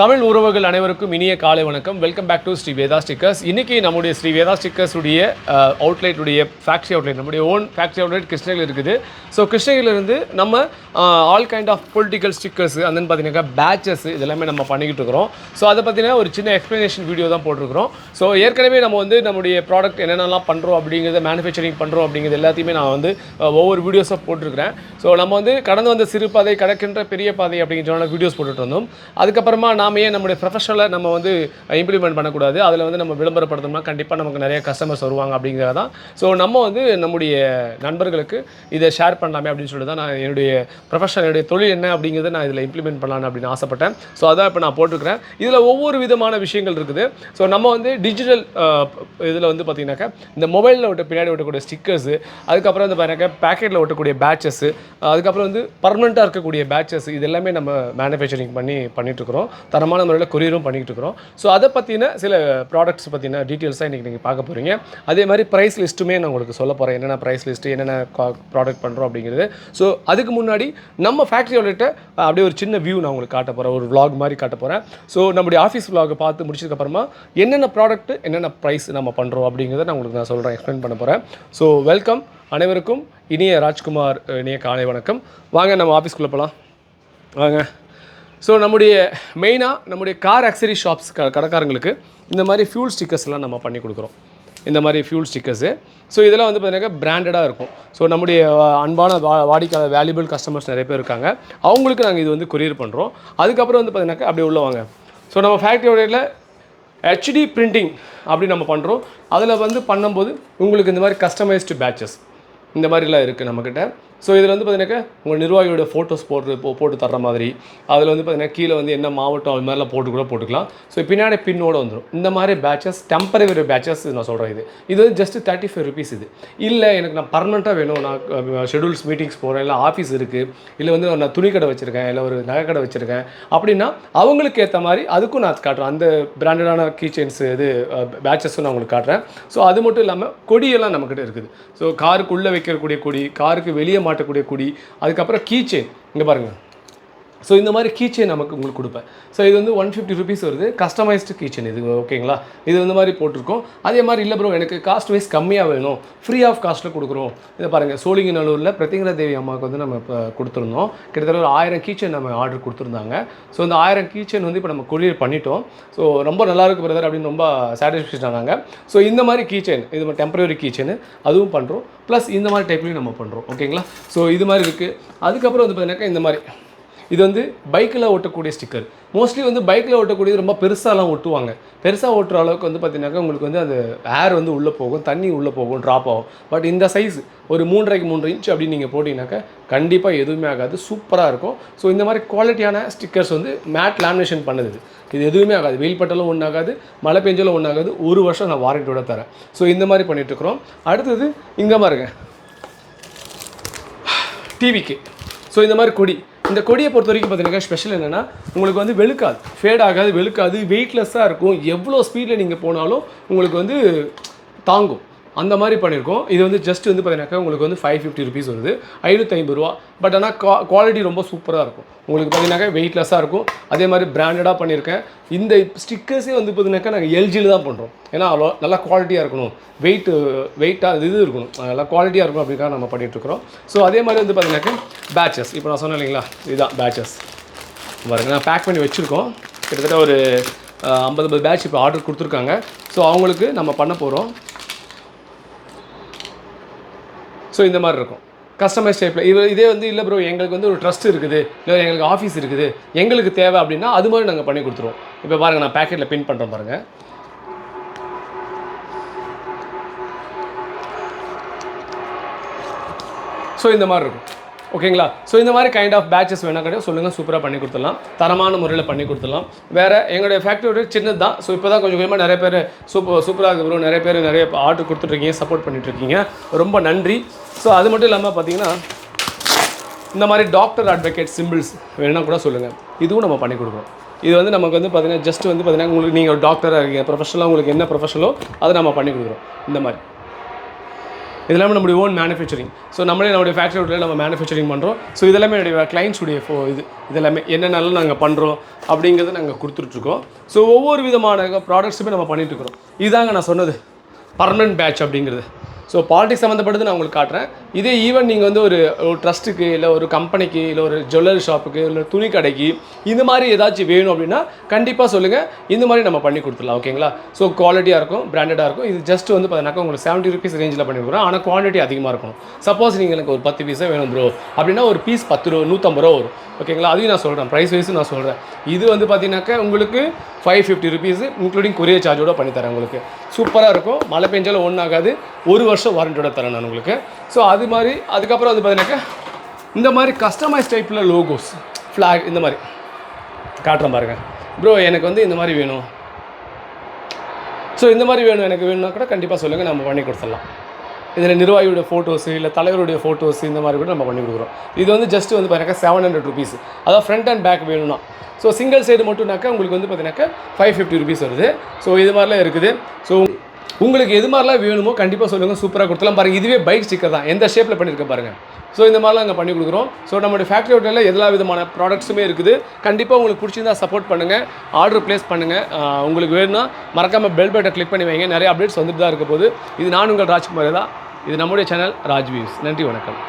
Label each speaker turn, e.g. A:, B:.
A: தமிழ் உறவுகள் அனைவருக்கும் இனிய காலை வணக்கம். Welcome back to Sri Veda stickers இன்றைக்கி நம்முடைய ஸ்ரீ வேதா ஸ்டிக்கர்ஸுடைய அவுட்லைட்டுடைய ஃபேக்ட்ரி அவுட்லைட் நம்முடைய ஓன் ஃபேக்ட்ரி அவுட்லைட் கிருஷ்ணகிரியில் இருக்குது. ஸோ கிருஷ்ணகிரியிலிருந்து நம்ம all kind of political stickers அந்தன்னு பார்த்தீங்கன்னா பேச்சஸ் இதெல்லாமே நம்ம பண்ணிக்கிட்டு இருக்கிறோம். ஸோ அதை பார்த்தீங்கன்னா ஒரு சின்ன எக்ஸ்ப்ளனேஷன் வீடியோ தான் போட்டிருக்கிறோம். ஸோ ஏற்கனவே நம்ம வந்து நம்முடைய ப்ராடக்ட் என்னென்னலாம் பண்ணுறோம் அப்படிங்கிறத மேனுஃபேக்சரிங் பண்ணுறோம் அப்படிங்கிறது எல்லாத்தையுமே நான் வந்து ஒவ்வொரு வீடியோஸாக போட்டிருக்கிறேன். ஸோ நம்ம வந்து கடந்து வந்த சிறு பாதை கடக்கின்ற பெரிய பாதை அப்படிங்கிற வீடியோஸ் போட்டுட்டு இருந்தோம். அதுக்கப்புறமா நாமையே நம்முடைய ப்ரொஃபஷனலை நம்ம வந்து இம்ப்ளிமெண்ட் பண்ணக்கூடாது. அதில் வந்து நம்ம விளம்பரப்படுத்தோம்னா கண்டிப்பாக நமக்கு நிறைய கஸ்டமர்ஸ் வருவாங்க அப்படிங்கிறது தான். ஸோ நம்ம வந்து நம்முடைய நண்பர்களுக்கு இதை ஷேர் பண்ணலாமே அப்படின்னு சொல்லிட்டு தான் நான் என்னுடைய ப்ரொஃபஷனல் என்னுடைய தொழில் என்ன அப்படிங்கிறத நான் இதில் இம்ப்ளிமெண்ட் பண்ணலான்னு அப்படின்னு ஆசைப்பட்டேன். ஸோ அதான் இப்போ நான் போட்டிருக்கிறேன். இதில் ஒவ்வொரு விதமான விஷயங்கள் இருக்குது. ஸோ நம்ம வந்து டிஜிட்டல் இதில் வந்து பார்த்தீங்கன்னாக்கா இந்த மொபைலில் ஒட்ட பின்னாடி ஒட்டக்கூடிய ஸ்டிக்கர்ஸு அதுக்கப்புறம் வந்து பார்த்தீங்கன்னாக்கா பேக்கெட்டில் ஒட்டக்கூடிய பேட்சஸ் அதுக்கப்புறம் வந்து பர்மனெண்ட்டாக இருக்கக்கூடிய பேட்சஸ் இது எல்லாமே நம்ம மேனுஃபேக்சரிங் பண்ணி பண்ணிகிட்ருக்குறோம் தரமான முறையில் கொரியரும் பண்ணிகிட்டு இருக்கிறோம் ஸோ அதை பற்றின சில ப்ராடக்ட்ஸ் பற்றின டீட்டெயில்ஸாக இன்றைக்கி நீங்கள் பார்க்க போகிறீங்க அதே மாதிரி ப்ரைஸ் லிஸ்ட்டுமே நான் உங்களுக்கு சொல்ல போகிறேன் என்னென்ன ப்ரைஸ் லிஸ்ட்டு என்னென்ன ப்ராடக்ட் பண்ணுறோம் அப்படிங்கிறது. ஸோ அதுக்கு முன்னாடி நம்ம ஃபேக்ட்ரியோட அப்படியே ஒரு சின்ன வியூ நான் உங்களுக்கு காட்ட போகிறேன் ஒரு vlog மாதிரி காட்ட போகிறேன் ஸோ நம்முடைய ஆஃபீஸ் விளாகை பார்த்து முடிச்சதுக்கப்புறமா என்னென்ன ப்ராடக்ட் என்னென்ன ப்ரைஸ் நம்ம பண்ணுறோம் அப்படிங்கிறத நான் உங்களுக்கு நான் சொல்கிறேன் எக்ஸ்பிளைன் பண்ண போகிறேன் ஸோ வெல்கம் அனைவருக்கும் இனிய ராஜ்குமார் இனிய காலை வணக்கம். வாங்க நம்ம ஆஃபீஸ்க்குள்ளே போகலாம் வாங்க. ஸோ நம்முடைய மெயினாக நம்முடைய கார் ஆக்சரி ஷாப்ஸ் க கடைக்காரங்களுக்கு இந்த மாதிரி ஃபியூல் ஸ்டிக்கர்ஸ்லாம் நம்ம பண்ணி கொடுக்குறோம். இந்த மாதிரி ஃபியூல் ஸ்டிக்கர்ஸு ஸோ இதெல்லாம் வந்து பார்த்தீங்கன்னா பிராண்டடாக இருக்கும். ஸோ நம்முடைய அன்பான வா வாடிக்கையாளர் வேல்யூபிள் கஸ்டமர்ஸ் நிறைய பேர் இருக்காங்க. அவங்களுக்கு நாங்கள் இது வந்து கொரியர் பண்ணுறோம் அதுக்கப்புறம் வந்து பார்த்தீங்கன்னாக்கா அப்படியே உள்ள வாங்க. ஸோ நம்ம ஃபேக்ட்ரியோடையில் ஹெச்டி பிரிண்டிங் அப்படி நம்ம பண்ணுறோம் அதில் வந்து பண்ணும்போது உங்களுக்கு இந்த மாதிரி கஸ்டமைஸ்டு பேட்சஸ் இந்த மாதிரிலாம் இருக்குது நம்மக்கிட்ட ஸோ இதில் வந்து பார்த்தீங்கன்னாக்கா உங்கள் நிர்வாகியோட ஃபோட்டோஸ் போட்டு போ போட்டு தர்ற மாதிரி. அதில் வந்து பார்த்தீங்கன்னா கீழே வந்து என்ன மாவட்டம் அது மாதிரிலாம் போட்டு கூட போட்டுக்கலாம். ஸோ பின்னாடி பின்னோட வந்துடும் இந்த மாதிரி பேட்சஸ் டெம்பரவரி பேட்சஸ் நான் சொல்கிறேன் இது. இது வந்து ஜஸ்ட் தேர்ட்டி ஃபைவ் ருபீஸ் இது. இல்லை எனக்கு நான் பர்மனெண்ட்டாக வேணும். நான் ஷெடியூல்ஸ் மீட்டிங்ஸ் போகிறேன் இல்லை ஆஃபீஸ் இருக்குது இல்லை வந்து நான் துணி கடை வச்சுருக்கேன். இல்லை ஒரு நகை கடை வச்சுருக்கேன். அப்படின்னா அவங்களுக்கு ஏற்ற மாதிரி அதுக்கும் நான் காட்டுறேன். அந்த பிராண்டடான கீ இது பேட்சஸும் நான் உங்களுக்கு காட்டுறேன். ஸோ அது மட்டும் இல்லாமல் கொடியெல்லாம் நம்மக்கிட்ட இருக்குது. ஸோ காருக்குள்ளே வைக்கக்கூடிய கொடி காருக்கு வெளியே மாட்டக்கூடிய குடி. அதுக்கப்புறம் கீச்சேன் இங்கே பாருங்கள் ஸோ இந்த மாதிரி கீச்சேன் நமக்கு உங்களுக்கு கொடுப்பேன். ஸோ இது வந்து ஒன் ஃபிஃப்டி ருபீஸ் வருது. கஸ்டமைஸ்டு கீச்சன் இது ஓகேங்களா? இது இந்த மாதிரி போட்டிருக்கோம். அதே மாதிரி இல்லை ப்ரோ எனக்கு காஸ்ட் வைஸ் கம்மியாக வேணும். ஃப்ரீ ஆஃப் காஸ்ட்டில் கொடுக்குறோம். இதை பாருங்கள் சோழிங்கநல்லூரில் பிரத்திங்கரா தேவி அம்மாவுக்கு வந்து நம்ம இப்போ கொடுத்துருந்தோம். கிட்டத்தட்ட ஒரு ஆயிரம் கீச்சன் நம்ம ஆர்டர் கொடுத்துருந்தாங்க. ஸோ இந்த ஆயிரம் கீச்சன் வந்து இப்போ நம்ம கொரியர் பண்ணிட்டோம். ஸோ ரொம்ப நல்லாயிருக்கு பிரதர் அப்படின்னு ரொம்ப சாட்டிஸ்ஃபேக்ஷன் ஆனாங்க. ஸோ இந்த மாதிரி கீச்சன் இது டெம்பரரி கீச்சனு அதுவும் பண்ணுறோம் ப்ளஸ் இந்த மாதிரி டைப்லையும் நம்ம பண்ணுறோம் ஓகேங்களா? ஸோ இது மாதிரி இருக்குது அதுக்கப்புறம் வந்து பார்த்தீங்கன்னாக்கா இந்த மாதிரி இது வந்து பைக்கில் ஓட்டக்கூடிய ஸ்டிக்கர் மோஸ்ட்லி வந்து பைக்கில் ஓட்டக்கூடியது ரொம்ப பெருசாலாம் ஒட்டுவாங்க பெருசாக ஓட்டுற அளவுக்கு வந்து பார்த்தீங்கன்னாக்கா உங்களுக்கு வந்து அந்த ஏர் வந்து உள்ளே போகும் தண்ணி உள்ளே போகும் ட்ராப் ஆகும். பட் இந்த சைஸ் ஒரு மூன்றரைக்கு மூன்று இன்ச் அப்படின்னு நீங்கள் போட்டிங்கனாக்கா கண்டிப்பாக எதுவுமே ஆகாது. சூப்பராக இருக்கும். ஸோ இந்த மாதிரி குவாலிட்டியான ஸ்டிக்கர்ஸ் வந்து மேட் லேமினேஷன் பண்ணுது. இது. எதுவுமே ஆகாது. வெயில் பட்டாலும் ஒன்றும் ஆகாது. மழை பெஞ்சாலும் ஒன்றும் ஆகாது. ஒரு வருஷம் நான் வாரண்டியோட தரேன். ஸோ இந்த மாதிரி பண்ணிகிட்ருக்குறோம் அடுத்தது இங்கே பாருங்க. டிவிக்கு ஸோ இந்த மாதிரி கொடி. இந்த கொடியை பொறுத்த வரைக்கும் பார்த்தீங்கன்னா ஸ்பெஷல் என்னென்னா உங்களுக்கு வந்து வெளுக்காது. ஃபேட் ஆகாது வெளுக்காது வெயிட்லெஸ்ஸாக இருக்கும். எவ்வளோ ஸ்பீடில் நீங்கள் போனாலும் உங்களுக்கு வந்து தாங்கும். அந்த மாதிரி பண்ணியிருக்கோம் இது வந்து ஜஸ்ட் வந்து பார்த்தீங்கன்னாக்கா உங்களுக்கு வந்து ஃபைவ் ஃபிஃப்டி ருபீஸ் வருது. ஐநூற்றி ரூபா. பட் ஆனால் கா குவாலிட்டி ரொம்ப சூப்பராக இருக்கும். உங்களுக்கு பார்த்தீங்கன்னாக்கா வெயிட்லெஸ்ஸாக இருக்கும். அதே மாதிரி பிராண்டடாக பண்ணியிருக்கேன் இந்த ஸ்டிக்கர்ஸே வந்து பார்த்தீங்கன்னாக்கா நாங்கள் எல்ஜியில் தான் பண்ணுறோம் ஏன்னா அவ்வளோ நல்லா குவாலிட்டியாக இருக்கணும். வெயிட் வெயிட்டாக இது இருக்கணும். நல்லா குவாலிட்டியாக இருக்கணும் அப்படிக்காக நம்ம பண்ணிகிட்ருக்குறோம் ஸோ அதே மாதிரி வந்து பார்த்தீங்கன்னாக்கா பேச்சஸ் இப்போ நான் சொன்னேன் இல்லைங்களா? இதுதான் பேச்சஸ் பாருங்க நான் பேக் பண்ணி வச்சுருக்கோம். கிட்டத்தட்ட ஒரு ஐம்பது ஐம்பது பேட்ச் இப்போ ஆர்டர் கொடுத்துருக்காங்க. ஸோ அவங்களுக்கு நம்ம பண்ண போகிறோம் ஸோ இந்த மாதிரி இருக்கும். கஸ்டமைஸ் டைப்பில் இது இதே வந்து இல்லை ப்ரோ எங்களுக்கு வந்து ஒரு ட்ரஸ்ட் இருக்குது. இல்லை எங்களுக்கு ஆஃபீஸ் இருக்குது. எங்களுக்கு தேவை அப்படின்னா அது மாதிரி நாங்கள் பண்ணி கொடுத்துருவோம். இப்போ பாருங்கள் நான் பேக்கெட்டில் பின் பண்ணுறேன் பாருங்கள் ஸோ இந்த மாதிரி இருக்கும். ஓகேங்களா? ஸோ இந்த மாதிரி கைண்ட் ஆஃப் பேட்சஸ் வேணா கிடையாது சொல்லுங்கள் சூப்பராக பண்ணி கொடுத்துடலாம். தரமான முறையில் பண்ணி கொடுத்துடலாம். வேறு எங்களுடைய ஃபேக்ட்ரியோட சின்னது தான். ஸோ இப்போ தான் கொஞ்சம் கொஞ்சமாக நிறைய பேர் சூப்பர் சூப்பராக இருக்கு ப்ரோ நிறைய பேர் நிறைய ஆர்டர் கொடுத்துட்ருக்கீங்க சப்போர்ட் பண்ணிட்டுருக்கீங்க ரொம்ப நன்றி. ஸோ அது மட்டும் இல்லாமல் பார்த்தீங்கன்னா இந்த மாதிரி டாக்டர் அட்வொகேட் சிம்பிள்ஸ் வேணும்னா கூட சொல்லுங்கள் இதுவும் நம்ம பண்ணி கொடுக்குறோம் இது வந்து நமக்கு வந்து பார்த்திங்கன்னா ஜஸ்ட் வந்து பார்த்திங்கன்னா உங்களுக்கு நீங்கள் டாக்டராக இருக்கீங்க ப்ரொஃபஷனலாக உங்களுக்கு என்ன ப்ரொஃபஷனலோ அதை நம்ம பண்ணி கொடுக்குறோம் இந்த மாதிரி. இது இல்லாமல் நம்முடைய ஓன் மேனுஃபேக்சரிங் ஸோ நம்மளே நம்முடைய ஃபேக்ட்ரி அவுட்லேட் நம்ம மேனுஃபேக்சரிங் பண்ணுறோம் ஸோ இதெல்லாமே என்னுடைய கிளைண்ட்ஸுடைய ஃபோ இது இதெல்லாமே என்னென்னலாம் நாங்கள் பண்ணுறோம் அப்படிங்கிறத நாங்கள் கொடுத்துட்ருக்கோம். ஸோ ஒவ்வொரு விதமான ப்ராடக்ட்ஸுமே நம்ம பண்ணிகிட்ருக்குறோம் இதுதாங்க இதாங்க நான் சொன்னது. பர்மனன்ட் பேட்ச் அப்படிங்கிறது. ஸோ பாலிடிக்ஸ் சம்மந்தப்பட்டது நான் உங்களுக்கு காட்டுறேன். இதே ஈவன் நீங்கள் வந்து ஒரு ஒரு ட்ரஸ்ட்டுக்கு இல்லை ஒரு கம்பெனிக்கு இல்லை ஒரு ஜுவல்லரி ஷாப்புக்கு இல்லை துணி கடைக்கு இந்த மாதிரி ஏதாச்சும் வேணும் அப்படின்னா கண்டிப்பாக சொல்லுங்கள் இந்த மாதிரி நம்ம பண்ணி கொடுத்துடலாம் ஓகேங்களா ஸோ குவாலிட்டியாக இருக்கும் பிராண்டடாக இருக்கும். இது ஜஸ்ட் வந்து பார்த்தீங்கன்னா உங்களுக்கு செவன்ட்டி ருபீஸ் ரேஞ்சில் பண்ணி கொடுக்குறோம். ஆனால் குவான்டிட்டி அதிகமாக இருக்கும் சப்போஸ் நீங்கள் எனக்கு ஒரு பத்து பீஸே வேணும் ப்ரோ அப்படின்னா ஒரு பீஸ் பத்து ரூபா நூற்றம்பது ரூபா வரும். ஓகேங்களா அதையும் நான் சொல்கிறேன் ப்ரைஸ் வைஸும் நான் சொல்கிறேன் இது வந்து பார்த்தீங்கன்னாக்கா உங்களுக்கு five fifty rupees including courier சார்ஜோட பண்ணித்தரேன் உங்களுக்கு. சூப்பராக இருக்கும். மழை பெஞ்சாலும் ஒன்றும் ஆகாது. ஒரு வருஷம் வாரண்டியோட தரேன் நான் உங்களுக்கு. ஸோ அது மாதிரி அதுக்கப்புறம் வந்து பார்த்தீங்கன்னாக்கா இந்த மாதிரி கஸ்டமைஸ் டைப்பில் லோகோஸ் ஃப்ளாக் இந்த மாதிரி. காட்டுறேன் பாருங்கள் ப்ரோ எனக்கு வந்து இந்த மாதிரி வேணும். ஸோ இந்த மாதிரி வேணும் எனக்கு வேணும்னா கூட கண்டிப்பாக சொல்லுங்கள் நம்ம பண்ணி கொடுத்துடலாம். இதில் நிர்வாகியோட ஃபோட்டோஸு இல்லை தலைவருடைய ஃபோட்டோஸ் இந்த மாதிரி கூட நம்ம பண்ணி கொடுக்குறோம். இது வந்து ஜஸ்ட் வந்து பார்த்தீங்கன்னா செவன் ஹண்ட்ரட் ருபீஸ் அதாவது ஃப்ரண்ட் அண்ட் பேக் வேணும்னா. ஸோ சிங்கிள் சைடு மட்டும்னாக்கா உங்களுக்கு வந்து பார்த்தீங்கன்னாக்கா ஃபைவ் ஃபிஃப்டி ருபீஸ் வருது. ஸோ இது மாதிரிலாம் இருக்குது. ஸோ உங்களுக்கு எது மாதிரிலாம் வேணுமோ கண்டிப்பாக சொல்லுங்கள் சூப்பராக கொடுத்துலாம் பாருங்கள் இதுவே பைக் ஸ்டிக்கர் தான். எந்த ஷேப்பில் பண்ணியிருக்க பாருங்கள் ஸோ இந்த மாதிரிலாம் நாங்கள் பண்ணி கொடுக்குறோம். ஸோ நம்மளுடைய ஃபேக்ட்ரி ஹோட்டலில் எல்லா விதமான ப்ராடக்ட்ஸுமே இருக்குது. கண்டிப்பாக உங்களுக்கு பிடிச்சிருந்தா சப்போர்ட் பண்ணுங்கள் ஆர்டர் ப்ளேஸ் பண்ணுங்கள் உங்களுக்கு வேணும்னா மறக்காமல் பெல் பட்டை கிளிக் பண்ணி வைங்க. நிறைய அப்டேட்ஸ் வந்துட்டு தான் இருக்க போது இது நான் உங்கள் ராஜ்குமார் தான். இது நம்முடைய சேனல் ராஜ் நன்றி வணக்கம்.